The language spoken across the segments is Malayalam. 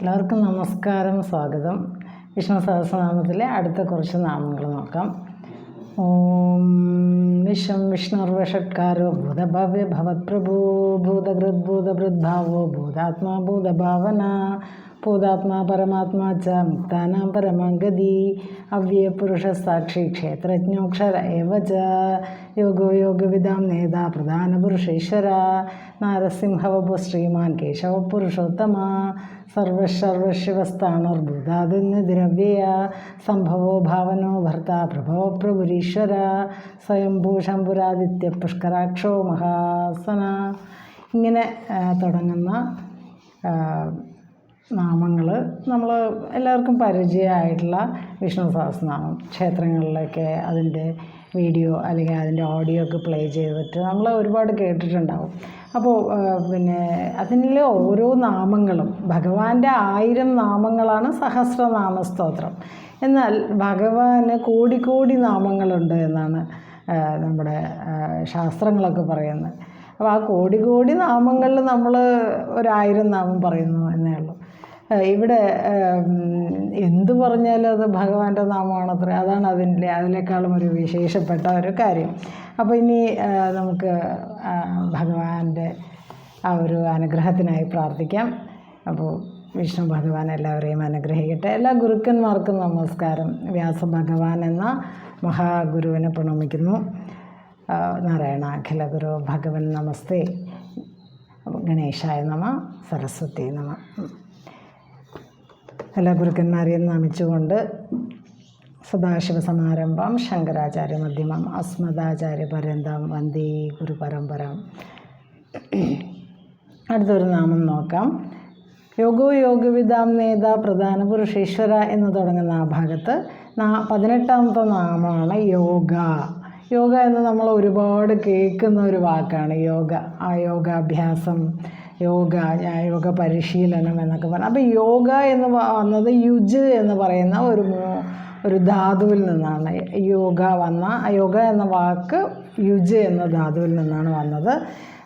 എല്ലാവർക്കും നമസ്കാരം സ്വാഗതം. വിഷ്ണു സഹസ്രനാമത്തിലെ അടുത്ത കുറച്ച് നാമങ്ങൾ നോക്കാം. ഓം വിശ്വം വിഷ്ണുർവഷട്കാരോ ഭൂതഭവ്യ ഭവത്പ്രഭു ഭൂതകൃദ്ഭൂതഭൃദ്ഭാവോ ഭൂതാത്മാ ഭൂതഭാവന. ഭൂതാത്മാ പരമാത്മാ ച മുക്താനാം പരമാഗതി അവ്യപുരുഷ സാക്ഷി ക്ഷേത്രജ്ഞോക്ഷര ഏവ ച യോഗോ യോഗവിദാം നേതാ പ്രധാനപുരുഷേശ്വര നാരസിംഹവപു ശ്രീമാൻ കേശവ പുരുഷോത്തമ സർവശർവശിവസ്ഥാണുർഭൂതാദിന്യദ്രവ്യയ സംഭവോ ഭാവനോ ഭർത്ത പ്രഭവ പ്രഭുരീശ്വര സ്വയംഭൂ ശംഭുരാദിത്യ പുഷ്കരാക്ഷോ മഹാസന ഇങ്ങനെ ആ, തുടങ്ങുന്ന നാമങ്ങൾ നമ്മൾ എല്ലാവർക്കും പരിചയമായിട്ടുള്ള വിഷ്ണു സഹസ്രനാമം ക്ഷേത്രങ്ങളിലൊക്കെ അതിന്റെ വീഡിയോ അല്ലെങ്കിൽ അതിന്റെ ഓഡിയോ ഒക്കെ പ്ലേ ചെയ്തിട്ട് നമ്മൾ ഒരുപാട് കേട്ടിട്ടുണ്ടാവും. അപ്പോൾ പിന്നെ അതിലെ ഓരോ നാമങ്ങളും ഭഗവാന്റെ ആയിരം നാമങ്ങളാണ് സഹസ്രനാമ സ്തോത്രം. എന്നാൽ ഭഗവാന് കോടിക്കോടി നാമങ്ങളുണ്ട് എന്നാണ് നമ്മുടെ ശാസ്ത്രങ്ങളൊക്കെ പറയുന്നത്. അപ്പോൾ ആ കോടി കോടി നാമങ്ങളിൽ നമ്മൾ ഒരായിരം നാമം പറയുന്നു എന്നേ ഉള്ളൂ. ഇവിടെ എന്തു പറഞ്ഞാലും അത് ഭഗവാന്റെ നാമമാണ് അത്ര അതാണ് അതിന്റെ അതിനേക്കാളും ഒരു വിശേഷപ്പെട്ട ഒരു കാര്യം. അപ്പോൾ ഇനി നമുക്ക് ഭഗവാന്റെ ആ ഒരു അനുഗ്രഹത്തിനായി പ്രാർത്ഥിക്കാം. അപ്പോൾ വിഷ്ണു ഭഗവാൻ എല്ലാവരെയും അനുഗ്രഹിക്കട്ടെ. എല്ലാ ഗുരുക്കന്മാർക്കും നമസ്കാരം. വ്യാസ ഭഗവാൻ എന്ന മഹാഗുരുവിനെ പ്രണമിക്കുന്നു. നാരായണ അഖില ഗുരു ഭഗവൻ നമസ്തേ. ഗണേശായ നമ സരസ്വതി നമ. എല്ലാ ഗുരുക്കന്മാരെയും നമിച്ചുകൊണ്ട് സദാശിവ സമാരംഭം ശങ്കരാചാര്യ മധ്യമം അസ്മദാചാര്യ പര്യന്തം വന്ദേ ഗുരുപരമ്പരം. അടുത്തൊരു നാമം നോക്കാം. യോഗോ യോഗവിദാം നേത പ്രധാന പുരുഷേശ്വര എന്ന് തുടങ്ങുന്ന ആ ഭാഗത്ത് പതിനെട്ടാമത്തെ നാമമാണ് യോഗ. യോഗ എന്ന് നമ്മൾ ഒരുപാട് കേൾക്കുന്ന ഒരു വാക്കാണ് യോഗ. ആ യോഗാഭ്യാസം. യോഗ യോഗ പരിശീലനം എന്നൊക്കെ പറഞ്ഞു അപ്പോൾ യോഗ എന്ന് വന്നത് യുജ് എന്ന് പറയുന്ന ഒരു ഒരു ധാതുവിൽ നിന്നാണ്. യോഗ വന്ന യോഗ എന്ന വാക്ക് യുജ് എന്ന ധാതുവിൽ നിന്നാണ് വന്നത്.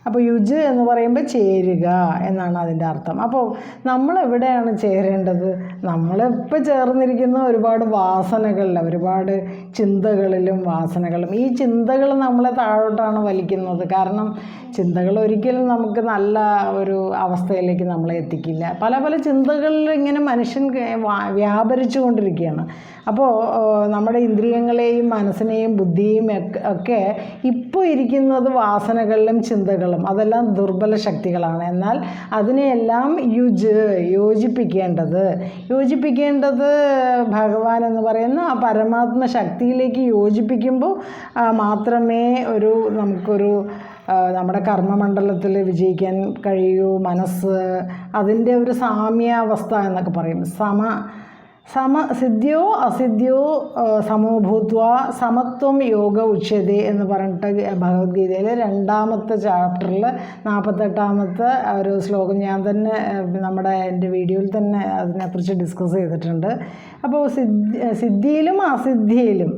അപ്പോൾ യുജ് എന്ന് പറയുമ്പോൾ ചേരുക എന്നാണ് അതിന്റെ അർത്ഥം. അപ്പോൾ നമ്മൾ എവിടെയാണ് ചേരേണ്ടത്? നമ്മളിപ്പോൾ ചേർന്നിരിക്കുന്ന ഒരുപാട് വാസനകളിൽ ഒരുപാട് ചിന്തകളിലും വാസനകളും ഈ ചിന്തകൾ നമ്മളെ താഴോട്ടാണ് വലിക്കുന്നത്. കാരണം ചിന്തകൾ ഒരിക്കലും നമുക്ക് നല്ല ഒരു അവസ്ഥയിലേക്ക് നമ്മളെ എത്തിക്കില്ല. പല പല ചിന്തകളിൽ ഇങ്ങനെ മനുഷ്യൻ വ്യാപരിച്ചു കൊണ്ടിരിക്കുകയാണ് അപ്പോൾ നമ്മുടെ ഇന്ദ്രിയങ്ങളെയും മനസ്സിനെയും ബുദ്ധിയും ഒക്കെ- ഇപ്പോൾ ഇരിക്കുന്നത് വാസനകളിലും ചിന്തകളും അതെല്ലാം ദുർബല ശക്തികളാണ്. എന്നാൽ അതിനെയെല്ലാം യുജ് യോജിപ്പിക്കേണ്ടത് യോജിപ്പിക്കേണ്ടത് ഭഗവാൻ എന്ന് പറയുന്ന ആ പരമാത്മ ശക്തിയിലേക്ക് യോജിപ്പിക്കുമ്പോൾ മാത്രമേ ഒരു നമുക്കൊരു നമ്മുടെ കർമ്മമണ്ഡലത്തിൽ വിജയിക്കാൻ കഴിയൂ മനസ്സ് അതിന്റെ ഒരു സാമ്യാവസ്ഥ എന്നൊക്കെ പറയും. സമ സമ സിദ്ധ്യോ അസിദ്ധ്യോ സമോഭൂത്വ സമോ ഭൂത്വ സമത്വം യോഗ ഉച്ചതി എന്ന് പറഞ്ഞിട്ട് ഭഗവത്ഗീതയിൽ രണ്ടാമത്തെ ചാപ്റ്ററിൽ നാൽപ്പത്തെട്ടാമത്തെ ഒരു ശ്ലോകം ഞാൻ തന്നെ നമ്മുടെ എന്റെ വീഡിയോയിൽ തന്നെ അതിനെക്കുറിച്ച് ഡിസ്കസ് ചെയ്തിട്ടുണ്ട്. അപ്പോൾ സിദ്ധി സിദ്ധിയിലും അസിദ്ധിയിലും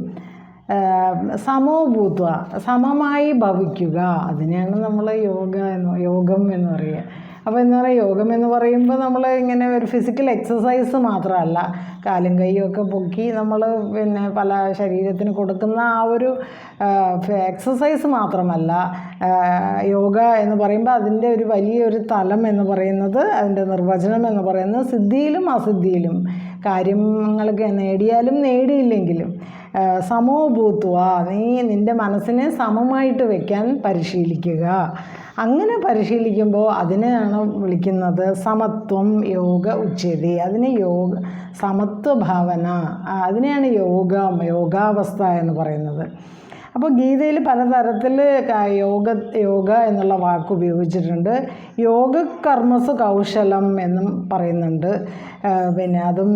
സമോഭൂത്വ സമമായി ഭവിക്കുക. അതിനെയാണ് നമ്മൾ യോഗ എന്ന് യോഗം എന്ന് പറയുക. അപ്പോൾ എന്താ പറയുക യോഗം എന്ന് പറയുമ്പോൾ നമ്മൾ ഇങ്ങനെ ഒരു ഫിസിക്കൽ എക്സസൈസ് മാത്രമല്ല. കാലും കൈയും ഒക്കെ പൊക്കി നമ്മൾ പിന്നെ പല ശരീരത്തിന് കൊടുക്കുന്ന ആ ഒരു എക്സസൈസ് മാത്രമല്ല. യോഗ എന്ന് പറയുമ്പോൾ അതിന്റെ ഒരു വലിയൊരു തലം എന്ന് പറയുന്നത് അതിന്റെ നിർവചനം എന്ന് പറയുന്നത് സിദ്ധിയിലും അസിദ്ധിയിലും. കാര്യങ്ങൾക്ക് നേടിയാലും നേടിയില്ലെങ്കിലും. സമോഭൂത്വ നീ നിന്റെ മനസ്സിനെ സമമായിട്ട് വയ്ക്കാൻ പരിശീലിക്കുക. അങ്ങനെ പരിശീലിക്കുമ്പോൾ അതിനെയാണ് വിളിക്കുന്നത് സമത്വം യോഗ ഉച്ചതി. അതിന് യോഗ സമത്വ ഭാവന അതിനെയാണ് യോഗം യോഗാവസ്ഥ എന്ന് പറയുന്നത്. അപ്പോൾ ഗീതയിൽ പലതരത്തിൽ യോഗ യോഗ എന്നുള്ള വാക്ക് ഉപയോഗിച്ചിട്ടുണ്ട്. യോഗ കർമ്മസ് കൗശലം എന്നും പറയുന്നുണ്ട്. പിന്നെ അതും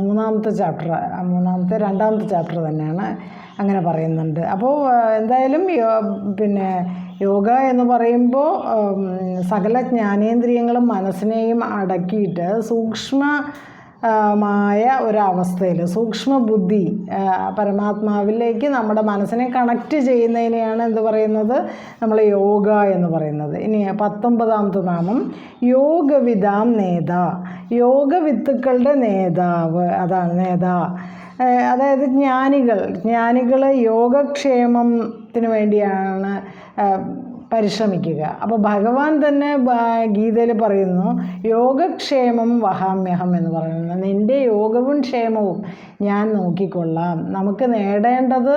മൂന്നാമത്തെ ചാപ്റ്റർ മൂന്നാമത്തെ രണ്ടാമത്തെ ചാപ്റ്റർ തന്നെയാണ് അങ്ങനെ പറയുന്നുണ്ട്. അപ്പോൾ എന്തായാലും പിന്നെ യോഗ എന്ന് പറയുമ്പോൾ സകല ജ്ഞാനേന്ദ്രിയങ്ങളും മനസ്സിനെയും അടക്കിയിട്ട് സൂക്ഷ്മ മായ ഒരവസ്ഥയിൽ സൂക്ഷ്മ ബുദ്ധി പരമാത്മാവിലേക്ക് നമ്മുടെ മനസ്സിനെ കണക്റ്റ് ചെയ്യുന്നതിനെയാണ് എന്ത് പറയുന്നത്? നമ്മൾ യോഗ എന്ന് പറയുന്നത്. ഇനി പത്തൊമ്പതാമത്തെ നാമം യോഗവിധാം നേത യോഗവിത്തുക്കളുടെ നേതാവ് അതാണ് നേതാ. അതായത് ജ്ഞാനികൾ ജ്ഞാനികൾ യോഗക്ഷേമത്തിന് വേണ്ടിയാണ് പരിശ്രമിക്കുക. അപ്പോൾ ഭഗവാൻ തന്നെ ഗീതയിൽ പറയുന്നു യോഗക്ഷേമം വഹാമ്യഹം എന്ന് പറയുന്നത് നിന്റെ യോഗവും ക്ഷേമവും ഞാൻ നോക്കിക്കൊള്ളാം. നമുക്ക് നേടേണ്ടത്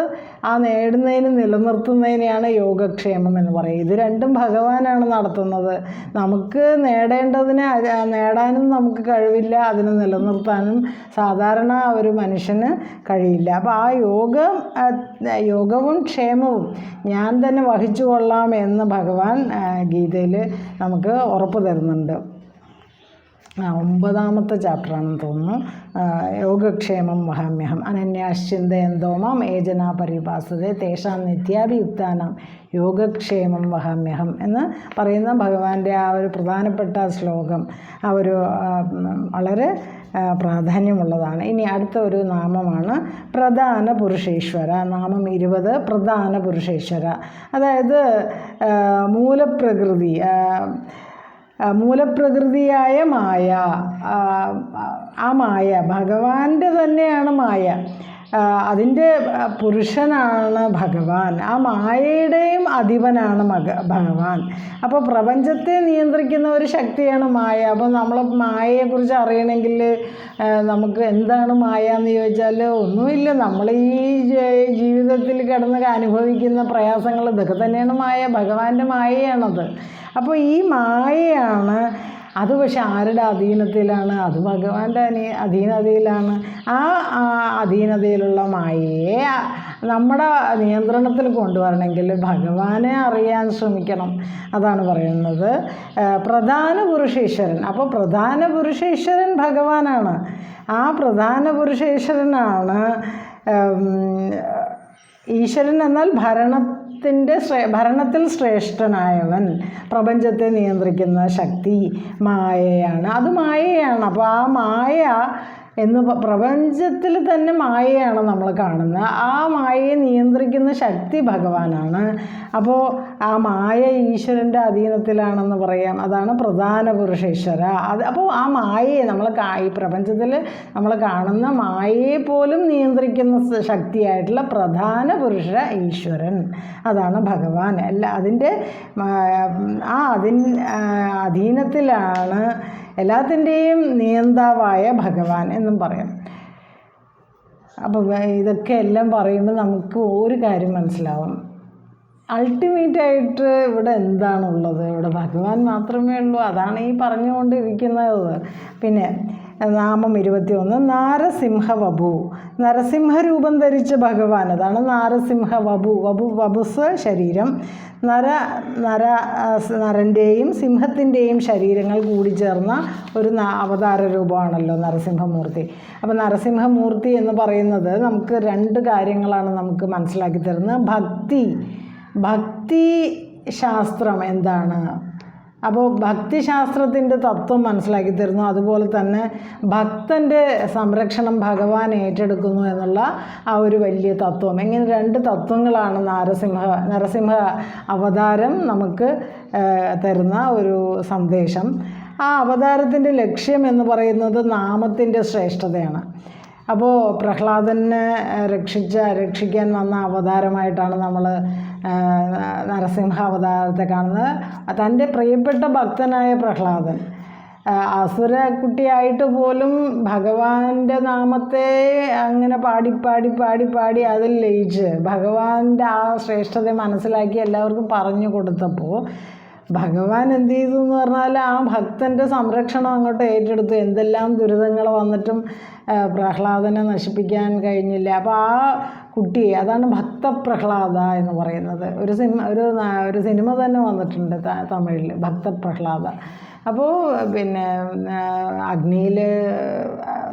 ആ നേടുന്നതിന് നിലനിർത്തുന്നതിനെയാണ് യോഗക്ഷേമം എന്ന് പറയുക ഇത് രണ്ടും ഭഗവാനാണ് നടത്തുന്നത്. നമുക്ക് നേടേണ്ടതിന് നേടാനും നമുക്ക് കഴിവില്ല അതിനെ നിലനിർത്താനും സാധാരണ ഒരു മനുഷ്യന് കഴിയില്ല. അപ്പോൾ ആ യോഗം യോഗവും ക്ഷേമവും ഞാൻ തന്നെ വഹിച്ചു കൊള്ളാം എന്ന് ഭഗവാൻ ഗീതയിൽ നമുക്ക് ഉറപ്പ് തരുന്നുണ്ട്. ഒമ്പതാമത്തെ ചാപ്റ്ററാണെന്ന് തോന്നുന്നു. യോഗക്ഷേമം വഹാമ്യഹം അനന്യാശ്ചിന്തയന്തോമാം ഏജന പരിഭാസത തേഷാം നിത്യാഭിയുക്താനാം യോഗക്ഷേമം വഹാമ്യഹം എന്ന് പറയുന്ന ഭഗവാന്റെ ആ ഒരു പ്രധാനപ്പെട്ട ശ്ലോകം. ആ ഒരു വളരെ പ്രാധാന്യമുള്ളതാണ്. ഇനി അടുത്ത ഒരു നാമമാണ് പ്രധാന പുരുഷേശ്വര. നാമം ഇരുപത് പ്രധാന പുരുഷേശ്വര. അതായത് മൂലപ്രകൃതി മൂലപ്രകൃതിയായ മായ ആ, മായ. ഭഗവാന്റെ തന്നെയാണ് മായ. അതിന്റെ പുരുഷനാണ് ഭഗവാൻ. ആ മായയുടെയും അധിപനാണ് മക ഭഗവാൻ. അപ്പോൾ പ്രപഞ്ചത്തെ നിയന്ത്രിക്കുന്ന ഒരു ശക്തിയാണ് മായ. അപ്പോൾ നമ്മൾ മായയെക്കുറിച്ച് അറിയണമെങ്കിൽ നമുക്ക് എന്താണ് മായ എന്ന് ചോദിച്ചാൽ ഒന്നുമില്ല. നമ്മൾ ഈ ജീവിതത്തിൽ കിടന്ന് അനുഭവിക്കുന്ന പ്രയാസങ്ങൾ ഇതൊക്കെ തന്നെയാണ് മായ. ഭഗവാന്റെ മായയാണത്. അപ്പോൾ ഈ മായയാണ് അത് പക്ഷെ ആരുടെ അധീനത്തിലാണ് അത് ഭഗവാന്റെ അനി അധീനതയിലാണ്. ആ അധീനതയിലുള്ള മായയെ നമ്മുടെ നിയന്ത്രണത്തിൽ കൊണ്ടുവരണമെങ്കിൽ ഭഗവാനെ അറിയാൻ ശ്രമിക്കണം അതാണ് പറയുന്നത്. പ്രധാന പുരുഷേശ്വരൻ. അപ്പോൾ പ്രധാന പുരുഷേശ്വരൻ ഭഗവാനാണ്. ആ പ്രധാന പുരുഷേശ്വരനാണ് ഈശ്വരൻ എന്നാൽ ഭരണത്തിന്റെ ഭരണത്തിൽ ശ്രേഷ്ഠനായവൻ പ്രപഞ്ചത്തെ നിയന്ത്രിക്കുന്ന ശക്തി മായയാണ്. അത് മായയാണ്. അപ്പോൾ ആ മായ എന്ന് പ്രപഞ്ചത്തിൽ തന്നെ മായയാണ് നമ്മൾ കാണുന്നത്. ആ മായയെ നിയന്ത്രിക്കുന്ന ശക്തി ഭഗവാനാണ്. അപ്പോൾ ആ മായ ഈശ്വരന്റെ അധീനത്തിലാണെന്ന് പറയാം. അതാണ് പ്രധാന പുരുഷേശ്വര. അത് അപ്പോൾ ആ മായയെ നമ്മൾ ഈ പ്രപഞ്ചത്തിൽ നമ്മൾ കാണുന്ന മായയെ പോലും നിയന്ത്രിക്കുന്ന ശക്തിയായിട്ടുള്ള പ്രധാന പുരുഷ ഈശ്വരൻ. അതാണ് ഭഗവാൻ. അല്ല അതിന്റെ ആ, അതിൻ അധീനത്തിലാണ് എല്ലാത്തിന്റെയും നിയന്താവായ ഭഗവാൻ എന്നും പറയാം. അപ്പോൾ ഇതൊക്കെ എല്ലാം പറയുമ്പോൾ നമുക്ക് ഒരു കാര്യം മനസ്സിലാവും. അൾട്ടിമേറ്റ് ആയിട്ട് ഇവിടെ എന്താണുള്ളത്? ഇവിടെ ഭഗവാൻ മാത്രമേ ഉള്ളൂ. അതാണ് ഈ പറഞ്ഞുകൊണ്ടിരിക്കുന്നത്. പിന്നെ നാമം ഇരുപത്തിയൊന്ന് നാരസിംഹ വപു നരസിംഹരൂപം ധരിച്ച ഭഗവാൻ. അതാണ് നാരസിംഹ വപു വപു വപുസ് ശരീരം. നര നര നരന്റെയും സിംഹത്തിന്റെയും ശരീരങ്ങൾ കൂടി ചേർന്ന ഒരു അവതാര രൂപമാണല്ലോ നരസിംഹമൂർത്തി. അപ്പോൾ നരസിംഹമൂർത്തി എന്ന് പറയുന്നത് നമുക്ക് രണ്ട് കാര്യങ്ങളാണ് നമുക്ക് മനസ്സിലാക്കി തരുന്നത്. ഭക്തി. ഭക്തി ശാസ്ത്രം എന്താണ്? അപ്പോൾ ഭക്തിശാസ്ത്രത്തിന്റെ തത്വം മനസ്സിലാക്കി തരുന്നു. അതുപോലെ തന്നെ ഭക്തന്റെ സംരക്ഷണം ഭഗവാൻ ഏറ്റെടുക്കുന്നു എന്നുള്ള ആ ഒരു വലിയ തത്വം. ഇങ്ങനെ രണ്ട് തത്വങ്ങളാണ് നരസിംഹ നരസിംഹ അവതാരം നമുക്ക് തരുന്ന ഒരു സന്ദേശം. ആ അവതാരത്തിന്റെ ലക്ഷ്യം എന്ന് പറയുന്നത് നാമത്തിന്റെ ശ്രേഷ്ഠതയാണ്. അപ്പോൾ പ്രഹ്ലാദനെ രക്ഷിച്ച രക്ഷിക്കാൻ വന്ന അവതാരമായിട്ടാണ് നമ്മൾ നരസിംഹ അവതാരത്തെ കാണുന്നത്. തന്റെ പ്രിയപ്പെട്ട ഭക്തനായ പ്രഹ്ലാദൻ. അസുരക്കുട്ടിയായിട്ട് അസുര കുട്ടിയായിട്ട് പോലും ഭഗവാന്റെ നാമത്തെ അങ്ങനെ പാടി പാടി പാടി പാടി അതിൽ ലയിച്ച് ഭഗവാന്റെ ആ ശ്രേഷ്ഠത മനസ്സിലാക്കി എല്ലാവർക്കും പറഞ്ഞു കൊടുത്തപ്പോൾ ഭഗവാൻ എന്ത് ചെയ്തു എന്ന് പറഞ്ഞാൽ ആ ഭക്തന്റെ സംരക്ഷണം അങ്ങോട്ട് ഏറ്റെടുത്തു. എന്തെല്ലാം ദുരിതങ്ങൾ വന്നിട്ടും പ്രഹ്ലാദനെ നശിപ്പിക്കാൻ കഴിഞ്ഞില്ല. അപ്പോൾ ആ കുട്ടിയെ അതാണ് ഭക്തപ്രഹ്ലാദ എന്ന് പറയുന്നത്. ഒരു സിനിമ ഒരു ഒരു സിനിമ തന്നെ വന്നിട്ടുണ്ട് തമിഴിൽ ഭക്തപ്രഹ്ലാദ. അപ്പോൾ പിന്നെ അഗ്നിയിൽ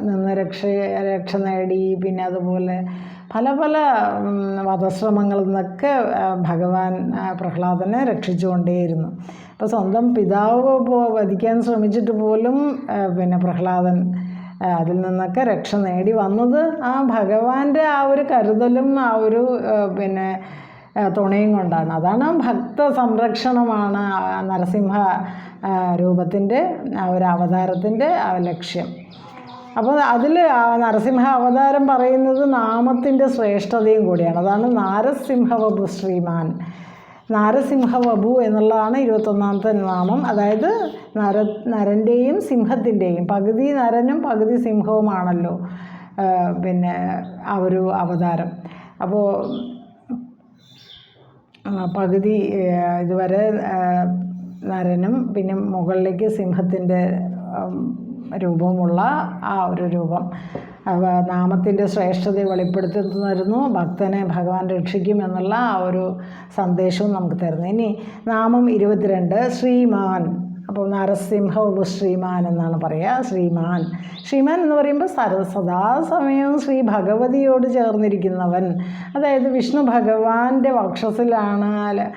നിന്ന് രക്ഷ രക്ഷ നേടി പിന്നെ അതുപോലെ പല പല വധശ്രമങ്ങളിൽ നിന്നൊക്കെ ഭഗവാൻ പ്രഹ്ലാദനെ രക്ഷിച്ചുകൊണ്ടേയിരുന്നു. അപ്പോൾ സ്വന്തം പിതാവ് വധിക്കാൻ ശ്രമിച്ചിട്ട് പോലും പിന്നെ പ്രഹ്ലാദൻ അതിൽ നിന്നൊക്കെ രക്ഷ നേടി വന്നത് ആ ഭഗവാന്റെ ആ ഒരു കരുതലും ആ ഒരു പിന്നെ തുണയും കൊണ്ടാണ്. അതാണ് ഭക്ത സംരക്ഷണമാണ് നരസിംഹ രൂപത്തിന്റെ ആ ഒരു അവതാരത്തിന്റെ ലക്ഷ്യം. അപ്പോൾ അതിൽ നരസിംഹ അവതാരം പറയുന്നത് നാമത്തിന്റെ ശ്രേഷ്ഠതയും കൂടിയാണ്. അതാണ് നാരസിംഹവപു ശ്രീമാൻ. നാരസിംഹവപു എന്നുള്ളതാണ് ഇരുപത്തൊന്നാമത്തെ നാമം. അതായത് നര നരന്റെയും സിംഹത്തിന്റെയും പകുതി നരനും പകുതി സിംഹവുമാണല്ലോ പിന്നെ ആ ഒരു അവതാരം. അപ്പോൾ പകുതി ഇതുവരെ നരനും പിന്നെ മുകളിലേക്ക് സിംഹത്തിന്റെ രൂപമുള്ള ആ ഒരു രൂപം. നാമത്തിന്റെ ശ്രേഷ്ഠത വെളിപ്പെടുത്തി തരുന്നു ഭക്തനെ ഭഗവാൻ രക്ഷിക്കും എന്നുള്ള ആ ഒരു സന്ദേശവും നമുക്ക് തരുന്നു ഇനി നാമം ഇരുപത്തിരണ്ട് ശ്രീമാൻ. അപ്പോൾ നരസിംഹ ശ്രീമാൻ എന്നാണ് പറയുക. ശ്രീമാൻ. ശ്രീമാൻ എന്ന് പറയുമ്പോൾ സര സദാസമയവും ശ്രീ ഭഗവതിയോട് ചേർന്നിരിക്കുന്നവൻ. അതായത് വിഷ്ണു ഭഗവാന്റെ വക്ഷസിലാണ്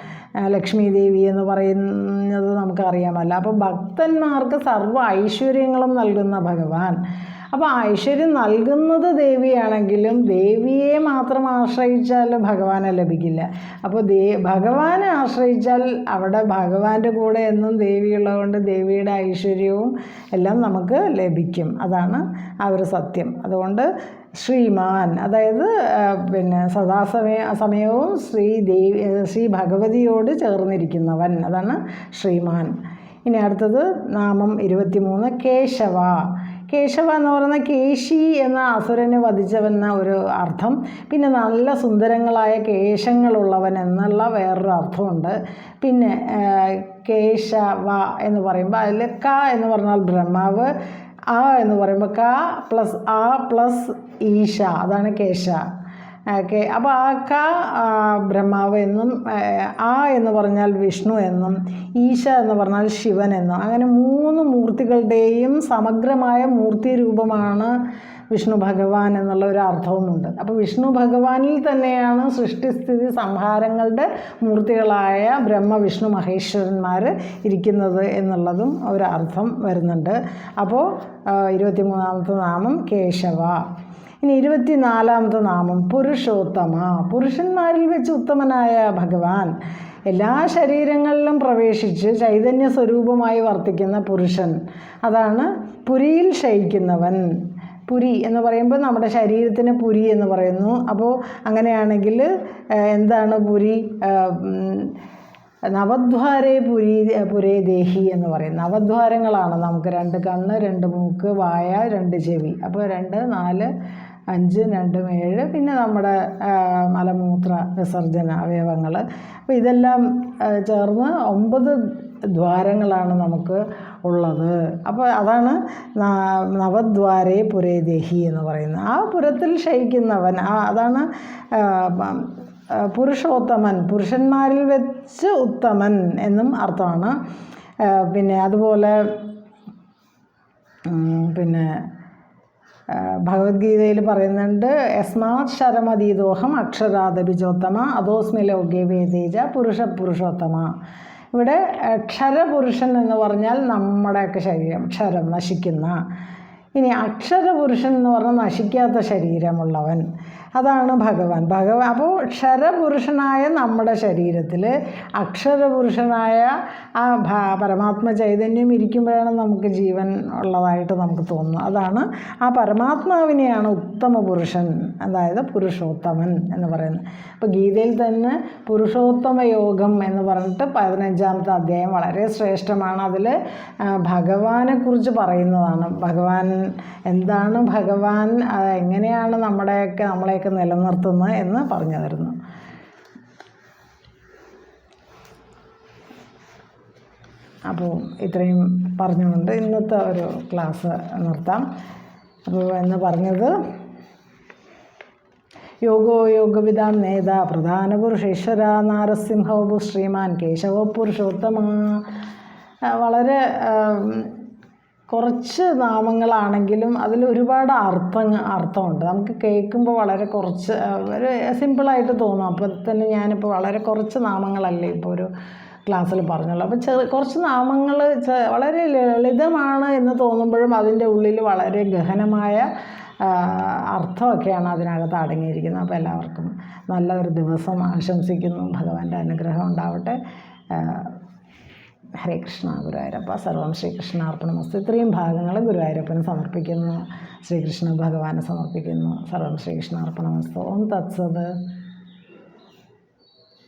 ലക്ഷ്മി ദേവി എന്ന് പറയുന്നത് നമുക്കറിയാമല്ലോ. അപ്പോൾ ഭക്തന്മാർക്ക് സർവ ഐശ്വര്യങ്ങളും നൽകുന്ന ഭഗവാൻ. അപ്പോൾ ഐശ്വര്യം നൽകുന്നത് ദേവിയാണെങ്കിലും ദേവിയെ മാത്രം ആശ്രയിച്ചാൽ ഭഗവാനെ ലഭിക്കില്ല. അപ്പോൾ ദേ ഭഗവാനെ ആശ്രയിച്ചാൽ അവിടെ ഭഗവാന്റെ കൂടെ എന്നും ദേവിയുള്ളതുകൊണ്ട് ദേവിയുടെ ഐശ്വര്യവും എല്ലാം നമുക്ക് ലഭിക്കും. അതാണ് ആ ഒരു സത്യം. അതുകൊണ്ട് ശ്രീമാൻ അതായത് പിന്നെ സദാസമയ സമയവും ശ്രീ ദേവി ശ്രീ ഭഗവതിയോട് ചേർന്നിരിക്കുന്നവൻ. അതാണ് ശ്രീമാൻ. ഇനി അടുത്തത് നാമം ഇരുപത്തിമൂന്ന് കേശവ. കേശവ എന്ന് പറയുന്ന കേശി എന്ന അസുരനെ വധിച്ചവെന്ന ഒരു അർത്ഥം. പിന്നെ നല്ല സുന്ദരങ്ങളായ കേശങ്ങളുള്ളവൻ എന്നുള്ള വേറൊരു അർത്ഥമുണ്ട്. പിന്നെ കേശവ എന്ന് പറയുമ്പോൾ അതിൽ ക എന്ന് പറഞ്ഞാൽ ബ്രഹ്മാവ് ആ എന്ന് പറയുമ്പോൾ ക പ്ലസ് ആ പ്ലസ് ഈശ. അതാണ് കേശ. ഓക്കെ. അപ്പോൾ ആ ക ബ്രഹ്മാവ് എന്നും ആ, എന്ന് പറഞ്ഞാൽ വിഷ്ണു എന്നും ഈശ എന്ന് പറഞ്ഞാൽ ശിവൻ എന്നും അങ്ങനെ മൂന്ന് മൂർത്തികളുടെയും സമഗ്രമായ മൂർത്തി രൂപമാണ് വിഷ്ണു ഭഗവാൻ എന്നുള്ള ഒരു അർത്ഥവുമുണ്ട്. അപ്പോൾ വിഷ്ണു ഭഗവാനിൽ തന്നെയാണ് സൃഷ്ടിസ്ഥിതി സംഹാരങ്ങളുടെ മൂർത്തികളായ ബ്രഹ്മ വിഷ്ണു മഹേശ്വരന്മാർ ഇരിക്കുന്നത് എന്നുള്ളതും ഒരു അർത്ഥം വരുന്നുണ്ട്. അപ്പോൾ ഇരുപത്തി മൂന്നാമത്തെ നാമം കേശവ. ഇനി ഇരുപത്തിനാലാമത്തെ നാമം പുരുഷോത്തമ. പുരുഷന്മാരിൽ വെച്ച് ഉത്തമനായ ഭഗവാൻ എല്ലാ ശരീരങ്ങളിലും പ്രവേശിച്ച് ചൈതന്യ സ്വരൂപമായി വർത്തിക്കുന്ന പുരുഷൻ. അതാണ് പുരിയിൽ ശയിക്കുന്നവൻ. പുരി എന്ന് പറയുമ്പോൾ നമ്മുടെ ശരീരത്തിന് പുരി എന്ന് പറയുന്നു. അപ്പോൾ അങ്ങനെയാണെങ്കിൽ എന്താണ് പുരി? നവദ്വാരേ പുരി പുരേ ദേഹി എന്ന് പറയും. നവദ്വാരങ്ങളാണ് നമുക്ക് രണ്ട് കണ്ണ് രണ്ട് മൂക്ക് വായ രണ്ട് ചെവി. അപ്പോൾ രണ്ട് നാല് അഞ്ച് രണ്ടും ഏഴ് പിന്നെ നമ്മുടെ മലമൂത്ര വിസർജന അവയവങ്ങൾ. അപ്പോൾ ഇതെല്ലാം ചേർന്ന് ഒമ്പത് ദ്വാരങ്ങളാണ് നമുക്ക് ഉള്ളത്. അപ്പോൾ അതാണ് നവദ്വാരേ പുരേ ദേഹി എന്ന് പറയുന്നത്. ആ പുരത്തിൽ ശയിക്കുന്നവൻ അതാണ് പുരുഷോത്തമൻ പുരുഷന്മാരിൽ വെച്ച് ഉത്തമൻ എന്നും അർത്ഥമാണ്. പിന്നെ അതുപോലെ പിന്നെ ഭഗവത്ഗീതയിൽ പറയുന്നുണ്ട് യസ്മാത് ശരമതീതോഹം അക്ഷരാദബിജോത്തമ അതോസ്മി ലോകേ വേദേജ പുരുഷ പുരുഷോത്തമ. ഇവിടെ ക്ഷരപുരുഷൻ എന്ന് പറഞ്ഞാൽ നമ്മുടെയൊക്കെ ശരീരം ക്ഷരം നശിക്കുന്ന. ഇനി അക്ഷരപുരുഷൻ എന്ന് പറഞ്ഞാൽ നശിക്കാത്ത ശരീരമുള്ളവൻ. അതാണ് ഭഗവാൻ. ഭഗവാൻ അപ്പോൾ ക്ഷരപുരുഷനായ നമ്മുടെ ശരീരത്തിൽ അക്ഷരപുരുഷനായ ആ പരമാത്മ ചൈതന്യം ഇരിക്കുമ്പോഴാണ് നമുക്ക് ജീവൻ ഉള്ളതായിട്ട് നമുക്ക് തോന്നുന്നത്. അതാണ് ആ പരമാത്മാവിനെയാണ് ഉത്തമ പുരുഷൻ അതായത് പുരുഷോത്തമൻ എന്ന് പറയുന്നത്. അപ്പോൾ ഗീതയിൽ തന്നെ പുരുഷോത്തമ യോഗം എന്ന് പറഞ്ഞിട്ട് പതിനഞ്ചാമത്തെ അധ്യായം വളരെ ശ്രേഷ്ഠമാണ്. അതിൽ ഭഗവാനെക്കുറിച്ച് പറയുന്നതാണ്. ഭഗവാൻ എന്താണ് ഭഗവാൻ? എങ്ങനെയാണ് നമ്മുടെയൊക്കെ നമ്മളെയൊക്കെ നിലനിർത്തുന്നത് എന്ന് പറഞ്ഞു തരുന്നു അപ്പോൾ ഇത്രയും പറഞ്ഞുകൊണ്ട് ഇന്നത്തെ ഒരു ക്ലാസ് നിർത്താം. അപ്പോൾ എന്ന് പറഞ്ഞത് യോഗോ യോഗവിധാം നേത പ്രധാന പുരുഷേശ്വര നാരസിംഹവപു ശ്രീമാൻ കേശവ പുരുഷോത്തമ. വളരെ കുറച്ച് നാമങ്ങളാണെങ്കിലും അതിൽ ഒരുപാട് അർത്ഥം അർത്ഥമുണ്ട്. നമുക്ക് കേൾക്കുമ്പോൾ വളരെ കുറച്ച് ഒരു സിമ്പിളായിട്ട് തോന്നും. അപ്പോൾ തന്നെ ഞാനിപ്പോൾ വളരെ കുറച്ച് നാമങ്ങളല്ലേ ഇപ്പോൾ ഒരു ക്ലാസ്സിൽ പറഞ്ഞുള്ളൂ. അപ്പോൾ ചെറു കുറച്ച് നാമങ്ങൾ വളരെ ലളിതമാണ് എന്ന് തോന്നുമ്പോഴും അതിന്റെ ഉള്ളിൽ വളരെ ഗഹനമായ അർത്ഥമൊക്കെയാണ് അതിനകത്ത് അടങ്ങിയിരിക്കുന്നത്. അപ്പോൾ എല്ലാവർക്കും നല്ലൊരു ദിവസം ആശംസിക്കുന്നു. ഭഗവാന്റെ അനുഗ്രഹം ഉണ്ടാവട്ടെ. ഹരേ കൃഷ്ണ ഗുരുവായൂരപ്പ. സർവം ശ്രീകൃഷ്ണാർപ്പണമസ്തു. ഇത്രയും ഭാഗങ്ങൾ ഗുരുവായൂരപ്പന് സമർപ്പിക്കുന്നു. ശ്രീകൃഷ്ണ ഭഗവാന് സമർപ്പിക്കുന്നു. സർവം ശ്രീകൃഷ്ണാർപ്പണമസ്തു. ഓം തത്സത്.